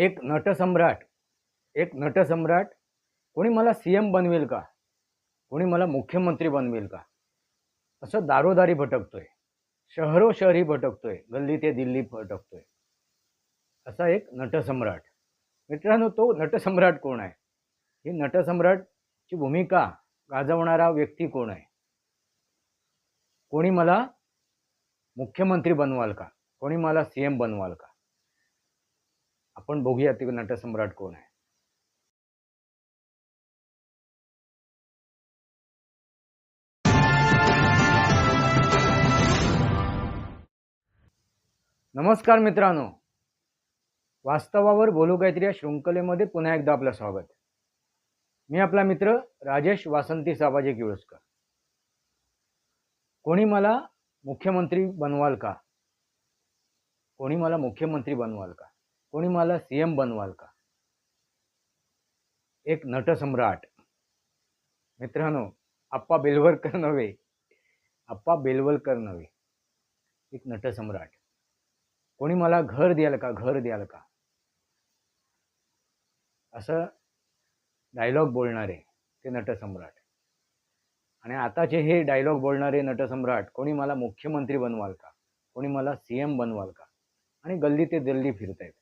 एक नटसम्राट एक नटसम्राट कोणी मला सी एम बनवेल का? कोणी मला मुख्यमंत्री बनवेल का? असं दारोदारी भटकतोय. शहरोशहरी भटकतोय. गल्ली ते दिल्ली भटकतोय. असा एक नटसम्राट. मित्रांनो तो नटसम्राट कोण आहे? ही नटसम्राटची भूमिका गाजवणारा व्यक्ती कोण आहे? कोणी मला मुख्यमंत्री बनवाल का? कोणी मला सी एम बनवाल का? आपण बघूया ते नटसम्राट कोण आहे. नमस्कार मित्रांनो. वास्तवावर बोलू काहीतरी या शृंखलेमध्ये पुन्हा एकदा आपलं स्वागत. मी आपला मित्र राजेश वासंती साबाजी किळुसकर. कोणी मला मुख्यमंत्री बनवाल का? कोणी मला मुख्यमंत्री बनवाल का? कोणी मला सी एम बनवाल का? एक नटसम्राट. मित्रांनो आप्पा बेलवलकर नव्हे. आप्पा बेलवलकर नव्हे. एक नटसम्राट. कोणी मला घर द्याल का? घर द्याल का? असं डायलॉग बोलणारे ते नटसम्राट. आणि आताचे हे डायलॉग बोलणारे नटसम्राट कोणी मला मुख्यमंत्री बनवाल का? कोणी मला सी एम बनवाल का? आणि गल्ली ते दिल्ली फिरतायत.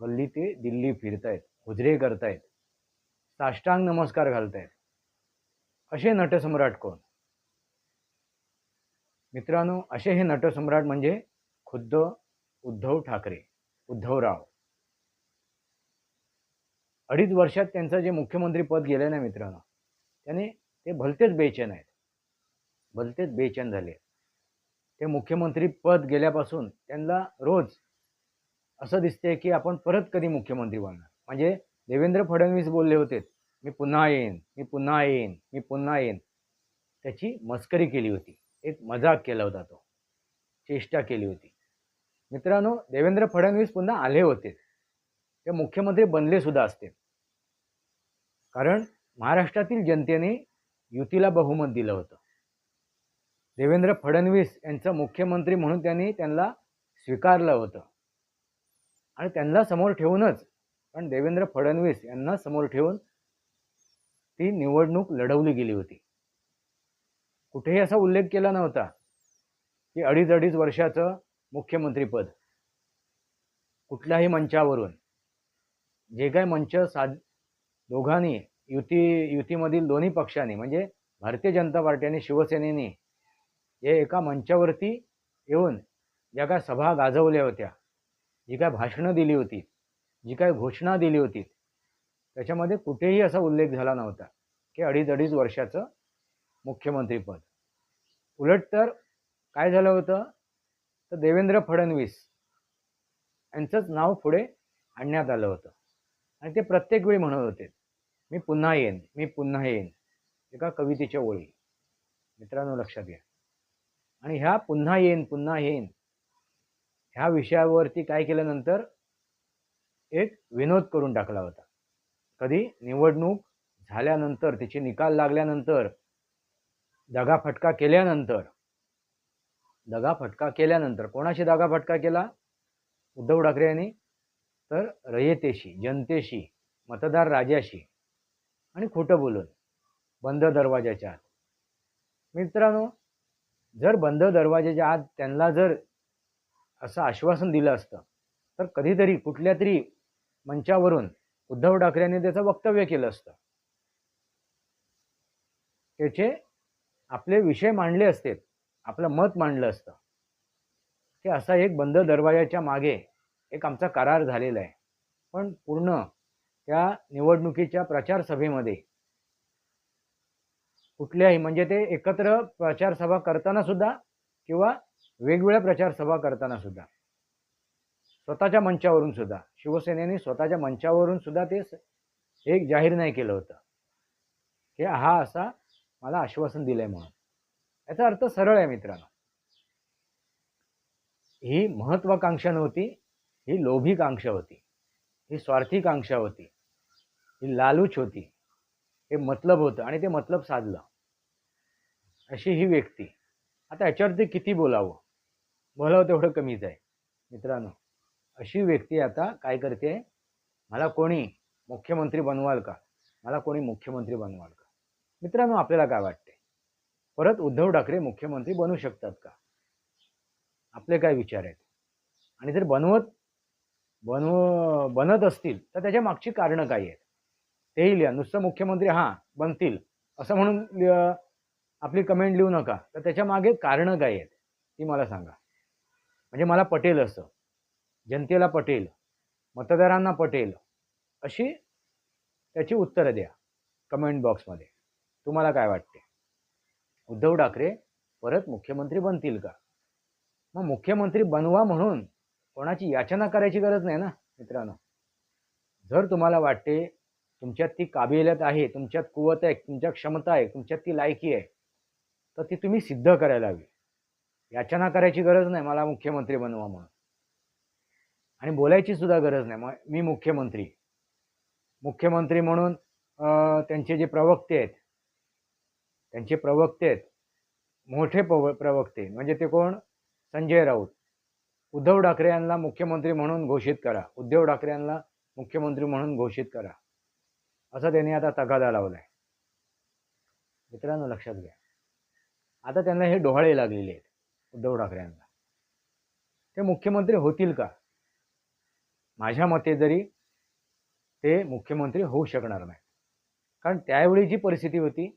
गल्ली ते दिल्ली फिरतायत हुजरे करतायत साष्टांग नमस्कार घालतायत. असे नटसम्राट कोण? मित्रांनो असे हे नटसम्राट म्हणजे खुद्द उद्धव ठाकरे उद्धवराव. अडीच वर्षात त्यांचं जे मुख्यमंत्री पद गेलं ना मित्रांनो त्याने ते भलतेच बेचैन आहेत. भलतेच बेचैन झाले ते मुख्यमंत्री पद गेल्यापासून त्यांना रोज असं दिसतंय की आपण परत कधी मुख्यमंत्री बनणार. म्हणजे देवेंद्र फडणवीस बोलले होते मी पुन्हा येईन मी पुन्हा येईन मी पुन्हा येईन. त्याची मस्करी केली होती. एक मजाक केला होता तो. चेष्टा केली होती. मित्रांनो देवेंद्र फडणवीस पुन्हा आले होते. ते मुख्यमंत्री बनले सुद्धा असते. कारण महाराष्ट्रातील जनतेने युतीला बहुमत दिलं होतं. देवेंद्र फडणवीस यांचं मुख्यमंत्री म्हणून त्यांनी त्यांना स्वीकारलं होतं. आणि त्यांना समोर ठेवूनच पण देवेंद्र फडणवीस यांना समोर ठेवून ती निवडणूक लढवली गेली होती. कुठेही असा उल्लेख केला नव्हता की अडीच अडीच वर्षाचं मुख्यमंत्रीपद कुठल्याही मंचावरून जे काय मंच साध दोघांनी युती युतीमधील दोन्ही पक्षांनी म्हणजे भारतीय जनता पार्टी आणि शिवसेनेने हे एका मंचावरती येऊन ज्या काय सभा गाजवल्या होत्या जी काय भाषणं दिली होती जी काय घोषणा दिली होती त्याच्यामध्ये कुठेही असा उल्लेख झाला नव्हता की अडीच अडीच वर्षाचं मुख्यमंत्रीपद उलट तर काय झालं होतं? तर देवेंद्र फडणवीस यांचंच नाव पुढे आणण्यात आलं होतं. आणि ते प्रत्येक वेळी म्हणत होते मी पुन्हा येईन मी पुन्हा येईन एका कवितेच्या ओळी. मित्रांनो लक्षात घ्या. आणि ह्या पुन्हा येईन पुन्हा येईन ह्या विषयावरती काय केल्यानंतर एक विनोद करून टाकला होता. कधी? निवडणूक झाल्यानंतर तिचे निकाल लागल्यानंतर दगाफटका केल्यानंतर. दगाफटका केल्यानंतर. कोणाशी दगाफटका केला? उद्धव ठाकरे यांनी. तर रयतेशी जनतेशी मतदार राजाशी आणि खोटं बोलून बंद दरवाजाच्या आत. मित्रांनो जर बंद दरवाजाच्या आत त्यांना जर असं आश्वासन दिलं असतं. तर कधीतरी कुठल्या तरी मंचावरून उद्धव ठाकरेंनी त्याचं वक्तव्य केलं असतं. त्याचे आपले विषय मांडले असते आपलं मत मांडलं असतं. की असा एक बंद दरवाजाच्या मागे एक आमचा करार झालेला आहे. पण पूर्ण त्या निवडणुकीच्या प्रचार सभेमध्ये कुठल्याही म्हणजे ते एकत्र प्रचार सभा करताना सुद्धा किंवा वेगवेगळ्या प्रचार सभा करताना सुद्धा. स्वतःच्या मंचावरून सुद्धा. शिवसेनेने स्वतःच्या मंचावरून सुद्धा ते एक जाहीर नाही केलं होतं. की हा असा मला आश्वासन दिलंय म्हणून. याचा अर्थ सरळ आहे मित्रांनो. ही महत्वाकांक्षा नव्हती ही लोभी कांक्षा होती ही स्वार्थी कांक्षा होती ही लालूच होती. हे मतलब होतं आणि ते मतलब साधलं. अशी ही व्यक्ती. आता याच्यावरती किती बोलावं? बोलावं तेवढं कमीच आहे. मित्रांनो अशी व्यक्ती आता काय करते? मला कोणी मुख्यमंत्री बनवाल का? मला कोणी मुख्यमंत्री बनवाल का? मित्रांनो आपल्याला काय वाटते? परत उद्धव ठाकरे मुख्यमंत्री बनू शकतात का? आपले काय विचार आहेत? आणि जर बनवत बनव बनत असतील तर त्याच्या मागची कारणं काय आहेत? तेही लिहा. नुसतं मुख्यमंत्री हां बनतील असं म्हणून आपली कमेंट लिहू नका. तर त्याच्यामागे कारणं काय आहेत? ती मला सांगा. म्हणजे मला पटेल असं. जनतेला पटेल मतदारांना पटेल अशी त्याची उत्तरं द्या कमेंट बॉक्समध्ये तुम्हाला काय वाटते? उद्धव ठाकरे परत मुख्यमंत्री बनतील का? मग मुख्यमंत्री बनवा म्हणून कोणाची याचना करायची गरज नाही ना मित्रांनो. जर तुम्हाला वाटते तुमच्यात ती काबिलियत आहे तुमच्यात कुवत आहे तुमच्या क्षमता आहे तुमच्यात ती लायकी आहे तर ती तुम्ही सिद्ध करायला हवी. याचना करायची गरज नाही मला मुख्यमंत्री बनवा म्हणून. आणि बोलायची सुद्धा गरज नाही मग मी मुख्यमंत्री. मुख्यमंत्री म्हणून अं, त्यांचे जे प्रवक्ते आहेत त्यांचे प्रवक्ते आहेत मोठे पव प्रवक्ते म्हणजे ते कोण? संजय राऊत. उद्धव ठाकरे यांना मुख्यमंत्री म्हणून घोषित करा. उद्धव ठाकरे यांना मुख्यमंत्री म्हणून घोषित करा. असं त्यांनी आता तगादा लावलाय. मित्रांनो लक्षात घ्या. आता त्यांना हे डोहाळे लागलेले आहेत. उद्धव ठाकरे यांना. ते मुख्यमंत्री होतील का? माझ्या मते जरी ते मुख्यमंत्री होऊ शकणार नाही कारण त्यावेळी जी परिस्थिती होती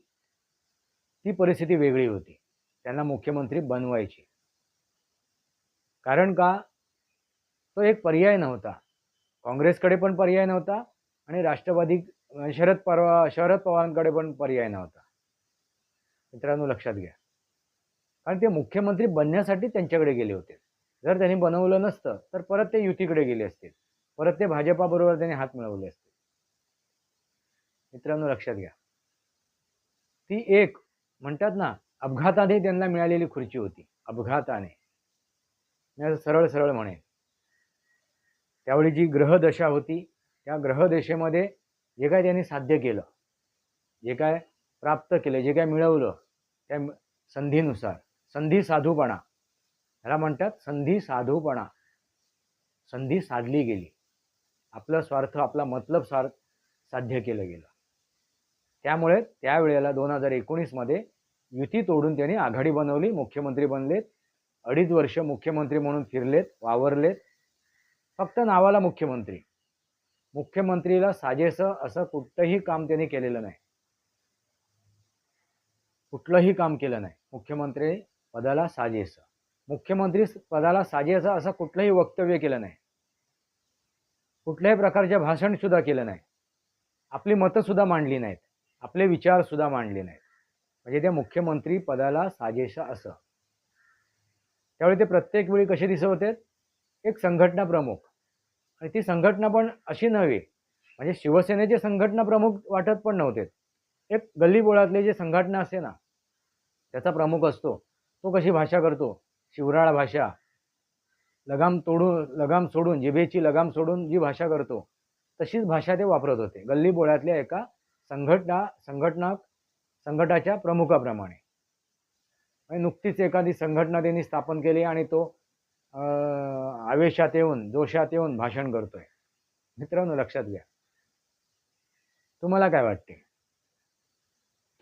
ती परिस्थिती वेगळी होती. त्यांना मुख्यमंत्री बनवायची. कारण का? तो एक पर्याय नव्हता. काँग्रेसकडे पण पर्याय नव्हता आणि राष्ट्रवादी शरद पवार शरद पवारांकडे पण पर्याय नव्हता. मित्रांनो लक्षात घ्या. कारण ते मुख्यमंत्री बनण्यासाठी त्यांच्याकडे गेले होते. जर त्यांनी बनवलं नसतं तर परत ते युतीकडे गेले असते परत ते भाजपाबरोबर त्यांनी हात मिळवले असते मित्रांनो लक्षात घ्या. ती एक म्हणतात ना अपघाताने त्यांना मिळालेली खुर्ची होती. अपघाताने. मी सरळ सरळ म्हणेन. त्यावेळी जी ग्रहदशा होती त्या ग्रहदशेमध्ये जे काय त्यांनी साध्य केलं जे काय प्राप्त केलं जे काय मिळवलं त्या संधीनुसार संधी साधूपणा. ह्याला म्हणतात संधी साधूपणा. संधी साधली गेली. आपला स्वार्थ आपला मतलब स्वार्थ साध्य केलं गेलं. त्यामुळे त्यावेळेला दोन हजार एकोणीसमध्ये युती तोडून त्यांनी आघाडी बनवली मुख्यमंत्री बनलेत अडीच वर्ष मुख्यमंत्री म्हणून फिरलेत वावरलेत. फक्त नावाला मुख्यमंत्री. मुख्यमंत्रीला साजेसं असं कुठलंही काम त्यांनी केलेलं नाही. कुठलंही काम केलं नाही. मुख्यमंत्री पदाला साजेसं मुख्यमंत्री पदाला साजेसं असं कुठलंही वक्तव्य केलं नाही. कुठल्याही प्रकारचे भाषण सुद्धा केलं नाही. आपली मतं सुद्धा मांडली नाहीत. आपले विचार सुद्धा मांडले नाहीत. म्हणजे त्या मुख्यमंत्री पदाला साजेसं असं. त्यावेळी ते प्रत्येक वेळी कसे दिसत होते? एक संघटना प्रमुख. आणि ती संघटना पण अशी नव्हे. म्हणजे शिवसेनेचे संघटना प्रमुख वाटत पण नव्हते. एक गल्लीबोळातले जे संघटना असते ना त्याचा प्रमुख असतो. तो कशी भाषा करतो? शिवराळ भाषा. लगाम तोडून लगाम सोडून जिभेची लगाम सोडून जी भाषा करतो तशीच भाषा ते वापरत होते. गल्ली बोळ्यातल्या एका संघटना संघटना संघटाच्या प्रमुखाप्रमाणे. म्हणजे नुकतीच एखादी संघटना त्यांनी स्थापन केली आणि तो आवेशात येऊन जोशात येऊन भाषण करतोय. मित्रांनो लक्षात घ्या. तुम्हाला काय वाटते?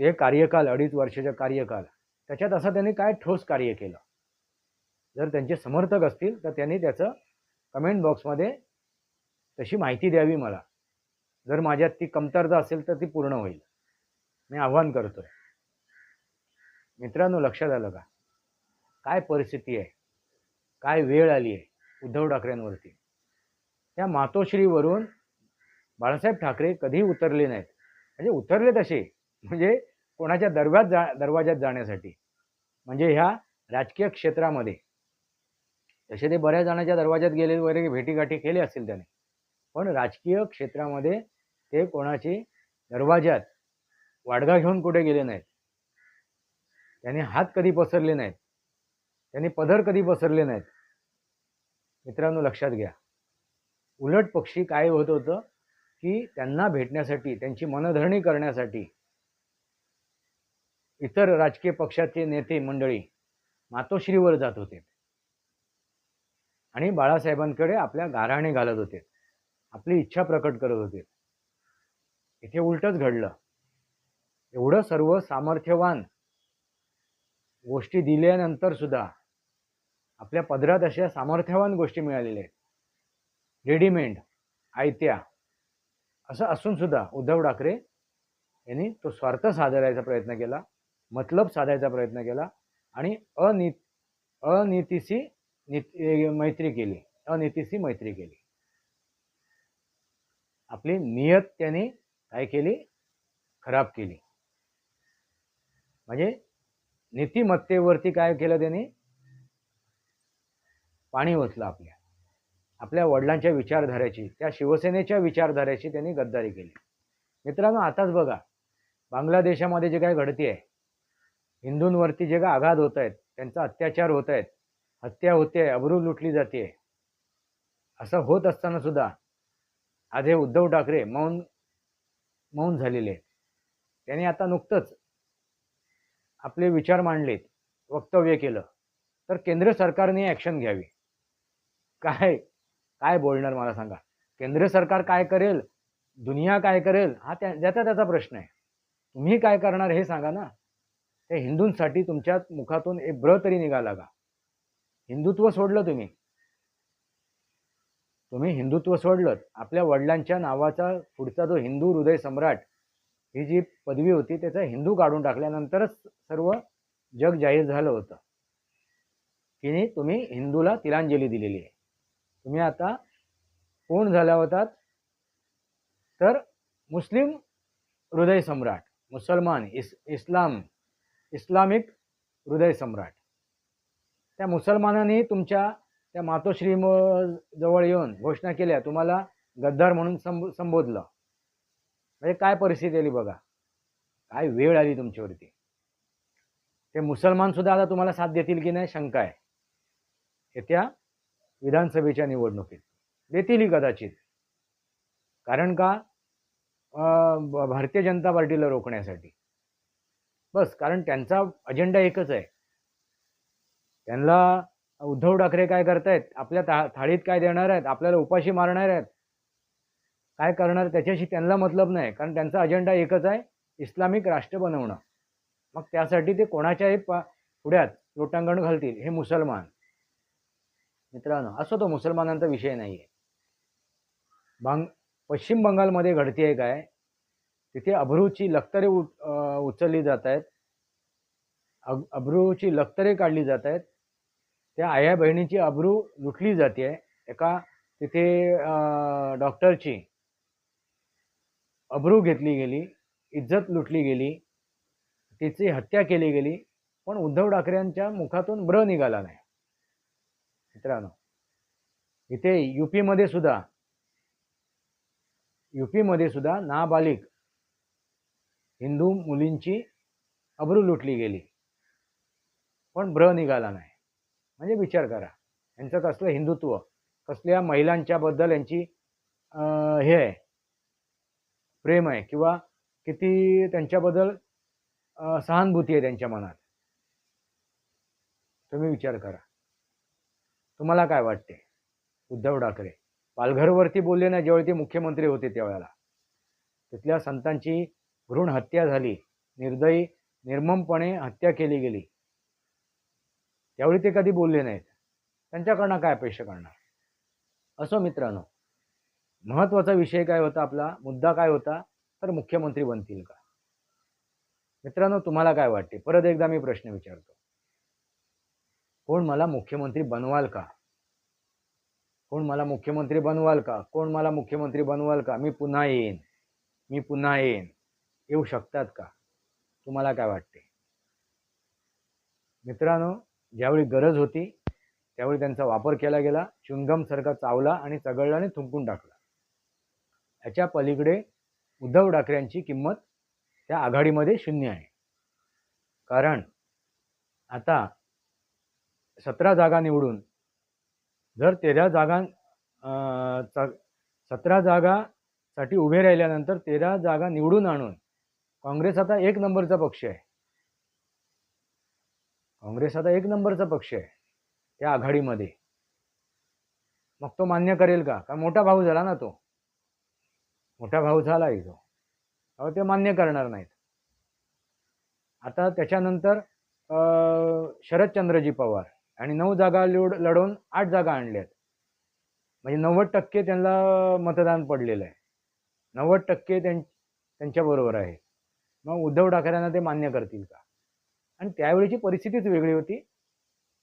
ते कार्यकाल अडीच वर्षाचा कार्यकाल. त्याच्यात असं त्यांनी काय ठोस कार्य केलं? जर त्यांचे समर्थक असतील तर त्यांनी त्याचं कमेंट बॉक्समध्ये तशी माहिती द्यावी मला. जर माझ्यात ती कमतरता असेल तर ती पूर्ण होईल. मी आव्हान करतोय. मित्रांनो लक्षात आलं का? काय परिस्थिती आहे? काय वेळ आली आहे उद्धव ठाकरेंवरती? त्या मातोश्रीवरून बाळासाहेब ठाकरे कधी उतरले नाहीत? म्हणजे उतरले तसे. म्हणजे कोणाच्या दरव्यात जा दरवाज्यात जाण्यासाठी. म्हणजे ह्या राजकीय क्षेत्रामध्ये. तसे ते बऱ्याच जणांच्या दरवाज्यात गेले वगैरे भेटीगाठी केले असतील त्याने. पण राजकीय क्षेत्रामध्ये ते कोणाची दरवाज्यात वाडगा घेऊन कुठे गेले नाहीत. त्यांनी हात कधी पसरले नाहीत. त्यांनी पदर कधी पसरले नाहीत. मित्रांनो लक्षात घ्या. उलट पक्षी काय होत होतं की त्यांना भेटण्यासाठी त्यांची मनधरणी करण्यासाठी इतर राजकीय पक्षाचे नेते मंडळी मातोश्रीवर जात होते. आणि बाळासाहेबांकडे आपल्या गाराणे घालत होते. आपली इच्छा प्रकट करत होते. इथे उलटच घडलं. एवढं सर्व सामर्थ्यवान गोष्टी दिल्यानंतर सुद्धा आपल्या पदरात अशा सामर्थ्यवान गोष्टी मिळालेल्या आहेत. रेडीमेड आयत्या असं असून सुद्धा उद्धव ठाकरे यांनी तो स्वार्थ साधायचा प्रयत्न केला. मतलब साधायचा प्रयत्न केला आणि अनि अनितीशी मैत्री केली. अनितीशी मैत्री केली. आपली नियत त्याने काय केली? खराब केली. म्हणजे नीतिमत्तेवरती काय केलं त्यांनी? पाणी ओतलं आपल्या. आपल्या वडिलांच्या विचारधाऱ्याची त्या शिवसेनेच्या विचारधाऱ्याची त्यांनी गद्दारी केली. मित्रांनो आताच बघा बांगलादेशामध्ये जे काय घडते आहे हिंदूंवरती जे काय आघात होत आहेत त्यांचा अत्याचार होत आहेत हत्या होते अब्रू लुटली जाते. असं होत असताना सुद्धा आज हे उद्धव ठाकरे मौन मौन झालेले. त्यांनी आता नुकतंच आपले विचार मांडलेत वक्तव्य केलं. तर केंद्र सरकारने ॲक्शन घ्यावी. काय काय बोलणार मला सांगा? केंद्र सरकार काय करेल? दुनिया काय करेल? हा त्या ज्याचा त्याचा प्रश्न आहे. तुम्ही काय करणार हे सांगा ना. त्या हिंदूंसाठी तुमच्या मुखातून एक ब्र तरी निघाला का? हिंदुत्व सोडलं तुम्ही. तुम्ही हिंदुत्व सोडलं आपल्या वडिलांच्या नावाचा पुढचा जो हिंदू हृदय सम्राट ही जी पदवी होती त्याचा हिंदू काढून टाकल्यानंतरच सर्व जग जाहीर झालं होतं. की तुम्ही हिंदूला तिलांजली दिलेली आहे. तुम्ही आता कोण झाल्या होतात? तर मुस्लिम हृदय सम्राट मुसलमान इस इस्लाम इस्लामिक हृदय सम्राट. त्या मुसलमानांनी तुमच्या त्या मातोश्री जवळ येऊन घोषणा केल्या तुम्हाला गद्दार म्हणून संब संबोधलं. म्हणजे काय परिस्थिती आली बघा. काय वेळ आली तुमच्यावरती. ते मुसलमान सुद्धा आता तुम्हाला साथ देतील की नाही शंका आहे. येत्या विधानसभेच्या निवडणुकीत. देतीलही कदाचित. कारण का? भारतीय जनता पार्टीला रोखण्यासाठी. बस कारण त्यांचा अजेंडा एकच आहे. त्यांना उद्धव ठाकरे काय करतायत? आपल्या था थाळीत काय देणार आहेत? आपल्याला उपाशी मारणार आहेत? काय करणार? त्याच्याशी त्यांना मतलब नाही कारण त्यांचा अजेंडा एकच आहे इस्लामिक राष्ट्र बनवणं. मग त्यासाठी ते कोणाच्याही पा पुढ्यात लोटांगण घालतील हे मुसलमान. मित्रांनो असो तो मुसलमानांचा विषय नाही आहे बांग पश्चिम बंगालमध्ये घडते आहे काय? तिथे अभ्रूची लखतरे उ उचलली जात आहेत. अब अभ्रूची लक्तरे काढली जात आहेत. त्या आया बहिणीची अब्रू लुटली जाते. आहे एका तिथे डॉक्टरची अब्रू घेतली गेली इज्जत लुटली गेली तिची हत्या केली गेली पण उद्धव ठाकरेंच्या मुखातून ब्र निघाला नाही. मित्रांनो इथे युपीमध्ये सुद्धा युपीमध्ये सुद्धा नाबालिक हिंदू मुलींची अब्रू लुटली गेली. पण ब्र निघाला नाही. म्हणजे विचार करा. यांचं कसलं हिंदुत्व कसल्या महिलांच्याबद्दल यांची हे आहे. प्रेम आहे किंवा किती त्यांच्याबद्दल सहानुभूती आहे त्यांच्या मनात. तुम्ही विचार करा. तुम्हाला काय वाटते? उद्धव ठाकरे. पालघरवरती बोलले ना ज्यावेळी ते मुख्यमंत्री होते त्यावेळेला. तिथल्या संतांची भ्रूण हत्या झाली. निर्दयी निर्ममपणे हत्या केली गेली. त्यावेळी ते कधी बोलले नाहीत. त्यांच्याकडनं काय अपेक्षा करणार? असो मित्रांनो महत्त्वाचा विषय काय होता आपला? मुद्दा काय होता? तर मुख्यमंत्री बनतील का? मित्रांनो तुम्हाला काय वाटते? परत एकदा मी प्रश्न विचारतो. कोण मला मुख्यमंत्री बनवाल का? कोण मला मुख्यमंत्री बनवाल का? कोण मला मुख्यमंत्री बनवाल का? मी पुन्हा येईन. मी पुन्हा येईन. येऊ शकतात का? तुम्हाला काय वाटते? मित्रांनो ज्यावेळी गरज होती त्यावेळी त्यांचा वापर केला गेला सारखा चावला आणि चगळला आणि थुंकून टाकला. याच्या पलीकडे उद्धव ठाकरेंची किंमत त्या आघाडीमध्ये शून्य आहे. कारण आता सतरा जागा निवडून जर तेरा जागा सतरा जागासाठी उभे राहिल्यानंतर तेरा जागा निवडून आणून काँग्रेस आता एक नंबरचा पक्ष आहे. काँग्रेस आता एक नंबरचा पक्ष आहे त्या आघाडीमध्ये. मग तो मान्य करेल का? का मोठा भाऊ झाला ना तो? मोठा भाऊ झालाही तो. अहो ते मान्य करणार नाहीत. आता त्याच्यानंतर शरदचंद्रजी पवार आणि नऊ जागा लढ लढवून आठ जागा आणल्यात. म्हणजे नव्वद टक्के त्यांना मतदान पडलेलं आहे. नव्वद टक्के त्यां त्यांच्याबरोबर आहे. मग उद्धव ठाकरेंना ते मान्य करतील का? आणि त्यावेळीची परिस्थितीच वेगळी होती.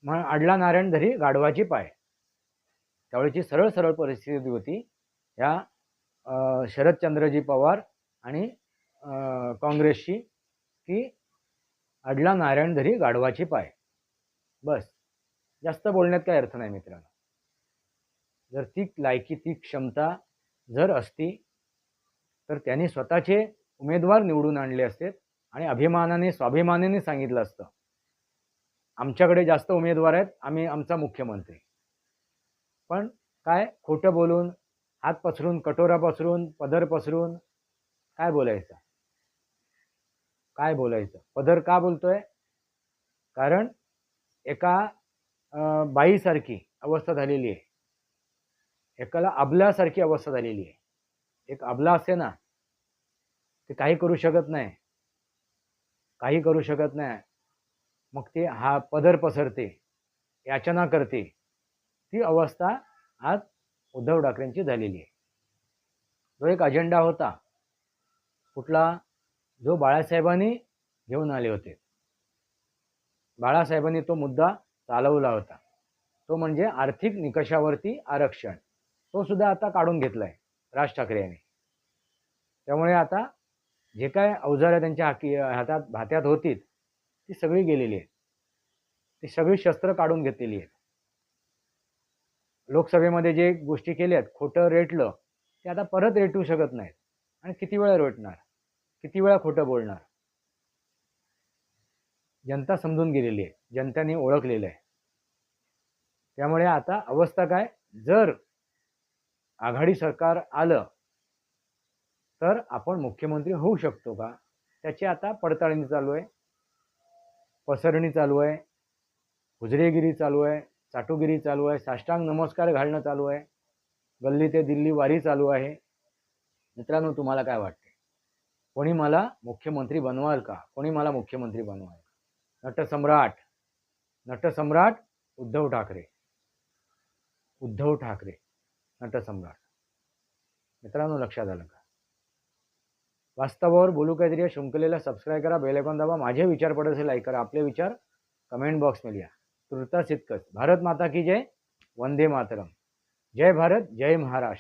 मग अडला नारायण धरी गाढवाची पाय. त्यावेळीची सरळ सरळ परिस्थिती होती. ह्या शरदचंद्रजी पवार आणि काँग्रेसची की अडला नारायण धरी गाढवाची पाय. बस. जास्त बोलण्यात काही अर्थ नाही मित्रांनो. जर ती लायकी ती क्षमता जर असती तर त्यांनी स्वतःचे उमेदवार निवडून आणले असते आणि अभिमानाने स्वाभिमानाने सांगितलं असतं. आमच्याकडे जास्त उमेदवार आहेत आम्ही आमचा मुख्यमंत्री. पण काय खोटं बोलून हात पसरून कटोरा पसरून पदर पसरून काय बोलायचं? काय बोलायचं? पदर का बोलतोय? कारण एका बाईसारखी अवस्था झालेली आहे. एकाला अबल्यासारखी अवस्था झालेली आहे. एक अबला असते ना ते काही करू शकत नाही. काही करू शकत नाही. मग ती हा पदर पसरते याचना करते. ती अवस्था आज उद्धव ठाकरेंची झालेली आहे. जो एक अजेंडा होता कुठला? जो बाळासाहेबांनी घेऊन आले होते. बाळासाहेबांनी तो मुद्दा चालवला होता. तो म्हणजे आर्थिक निकषावरती आरक्षण. तो सुद्धा आता काढून घेतलाय राज ठाकरे यांनी. त्यामुळे आता जे काय अवजारं त्यांच्या हाकी हातात भात्यात होती ती सगळी गेलेली आहेत. ती सगळी शस्त्र काढून घेतलेली आहेत. लोकसभेमध्ये जे गोष्टी केल्यात खोटं रेटलं ते आता परत रेटू शकत नाहीत. आणि किती वेळा रेटणार? किती वेळा खोटं बोलणार? जनता समजून गेलेली आहे. जनतेने ओळखलेलं आहे. त्यामुळे आता अवस्था काय? जर आघाडी सरकार आलं तर आपण मुख्यमंत्री होऊ शकतो का? त्याची आता पडताळणी चालू आहे. पसरणी चालू आहे. हुजरेगिरी चालू आहे. चाटुगिरी चालू आहे. साष्टांग नमस्कार घालणं चालू आहे. गल्ली ते दिल्ली वारी चालू आहे. मित्रांनो तुम्हाला काय वाटते कोणी मला मुख्यमंत्री बनवाल का? कोणी मला मुख्यमंत्री बनवाल का? नटसम्राट. नटसम्राट उद्धव ठाकरे. उद्धव ठाकरे. नटसम्राट. मित्रांनो लक्षात आलं का? वास्तवावर बोलू काहीतरी या शृंखलेला सबस्क्राईब करा बेल दाबा. माझे विचार पडत असेल लाईक करा. आपले विचार कमेंट बॉक्समध्ये लिहा. तृता इतकंच भारत माता की जय. वंदे मातरम. जय भारत जय महाराष्ट्र.